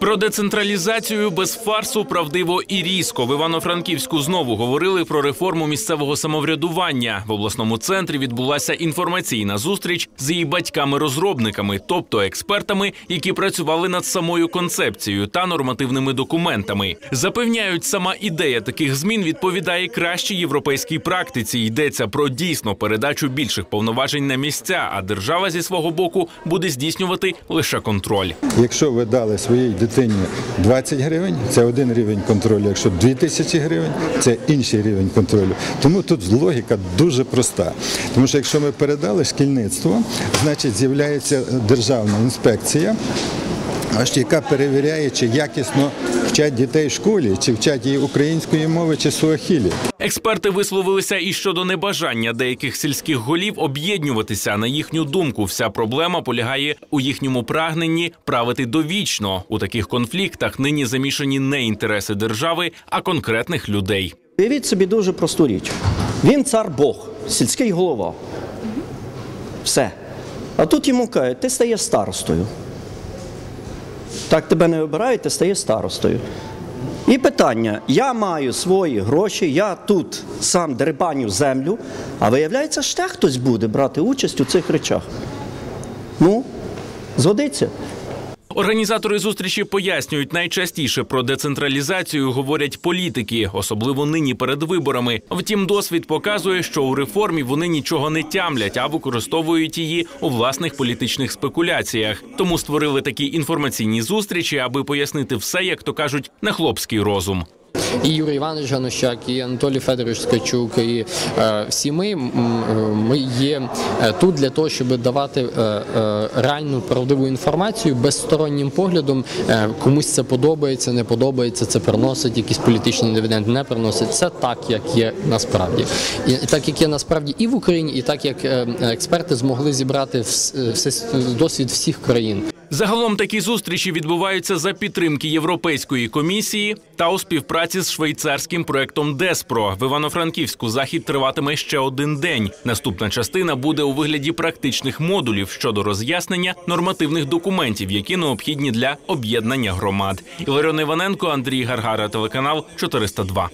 Про децентралізацію без фарсу правдиво і різко в Івано-Франківську знову говорили про реформу місцевого самоврядування. В обласному центрі відбулася інформаційна зустріч з її батьками-розробниками, тобто експертами, які працювали над самою концепцією та нормативними документами. Запевняють, сама ідея таких змін відповідає кращій європейській практиці. Йдеться про дійсно передачу більших повноважень на місця, а держава зі свого боку буде здійснювати лише контроль. Якщо ви дали своїй дитині 20 гривень, це один рівень контролю. Якщо 2 тисячі гривень, це інший рівень контролю. Тому тут логіка дуже проста. Тому що якщо ми передали шкільництво, значить з'являється державна інспекція. Яка перевіряє, чи якісно вчать дітей в школі, чи вчать її української мови, чи суахілі. Експерти висловилися і щодо небажання деяких сільських голів об'єднуватися. На їхню думку, вся проблема полягає у їхньому прагненні правити довічно. У таких конфліктах нині замішані не інтереси держави, а конкретних людей. Уявіть собі дуже просту річ. Він цар Бог, сільський голова. Все. А тут йому кажуть, ти стаєш старостою. Так тебе не обирають, ти стаєш старостою. І питання: я маю свої гроші, я тут сам дерибаню землю, а виявляється, ще хтось буде брати участь у цих речах. Ну, згодиться. Організатори зустрічі пояснюють, найчастіше про децентралізацію говорять політики, особливо нині перед виборами. Втім, досвід показує, що у реформі вони нічого не тямлять, а використовують її у власних політичних спекуляціях. Тому створили такі інформаційні зустрічі, аби пояснити все, як то кажуть, на хлопський розум. І Юрій Іванович Ганущак, і Анатолій Федорович Ткачук, і е, всі ми, ми є е, тут для того, щоб давати е, реальну правдиву інформацію безстороннім поглядом. Комусь це подобається, не подобається, це приносить якісь політичні дивіденди, не приносить. Це так, як є насправді, і так як є насправді і в Україні, і так як експерти змогли зібрати досвід всіх країн. Загалом такі зустрічі відбуваються за підтримки Європейської комісії та у співпраці з швейцарським проектом Деспро. В Івано-Франківську захід триватиме ще один день. Наступна частина буде у вигляді практичних модулів щодо роз'яснення нормативних документів, які необхідні для об'єднання громад. Іларіона Іваненко, Андрій Гаргара, телеканал 402.